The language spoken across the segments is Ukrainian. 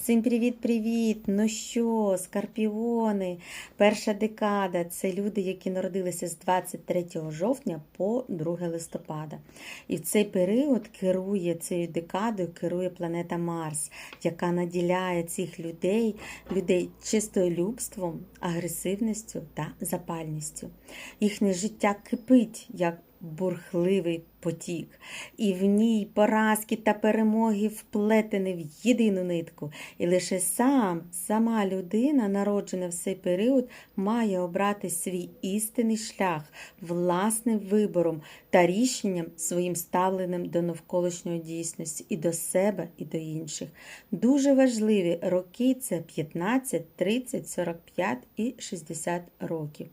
Всім привіт-привіт! Ну що, скорпіони? Перша декада це люди, які народилися з 23 жовтня по 2 листопада. І в цей період керує цією декадою керує планета Марс, яка наділяє цих людей, людей чистолюбством, агресивністю та запальністю. Їхнє життя кипить як бурхливий потік, і в ній поразки та перемоги вплетені в єдину нитку. І лише сам, сама людина, народжена в цей період, має обрати свій істинний шлях власним вибором та рішенням своїм ставленим до навколишньої дійсності і до себе, і до інших. Дуже важливі роки це 15, 30, 45 і 60 років.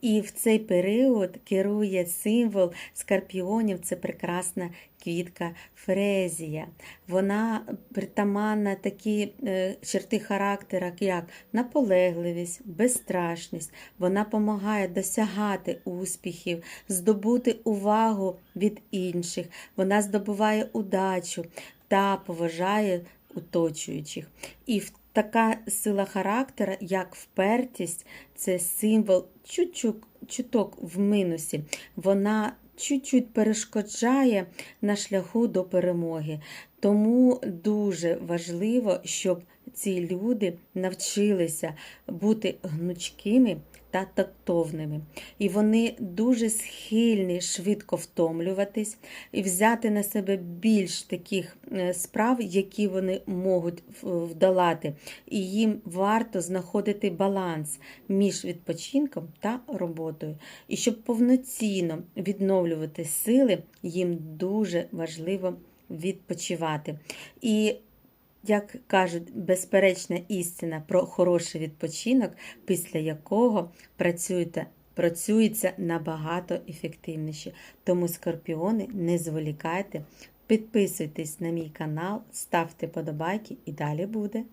І в цей період керує символ скорпіонів це прекрасна квітка фрезія. Вона притаманна такі е, черти характера, як наполегливість, безстрашність. Вона допомагає досягати успіхів, здобути увагу від інших. Вона здобуває удачу та поважає оточуючих. І в така сила характера, як впертість, це символ чуток в минусі. Вона чуть-чуть перешкоджає на шляху до перемоги. Тому дуже важливо, щоб ці люди навчилися бути гнучкими та тактовними. І вони дуже схильні швидко втомлюватись і взяти на себе більш таких е, справ, які вони можуть вдолати. І їм варто знаходити баланс між відпочинком та роботою. І щоб повноцінно відновлювати сили, їм дуже важливо відпочивати. І як кажуть, безперечна істина про хороший відпочинок, після якого працюєте, працюється набагато ефективніше. Тому, скорпіони, не зволікайте, підписуйтесь на мій канал, ставте подобайки і далі буде.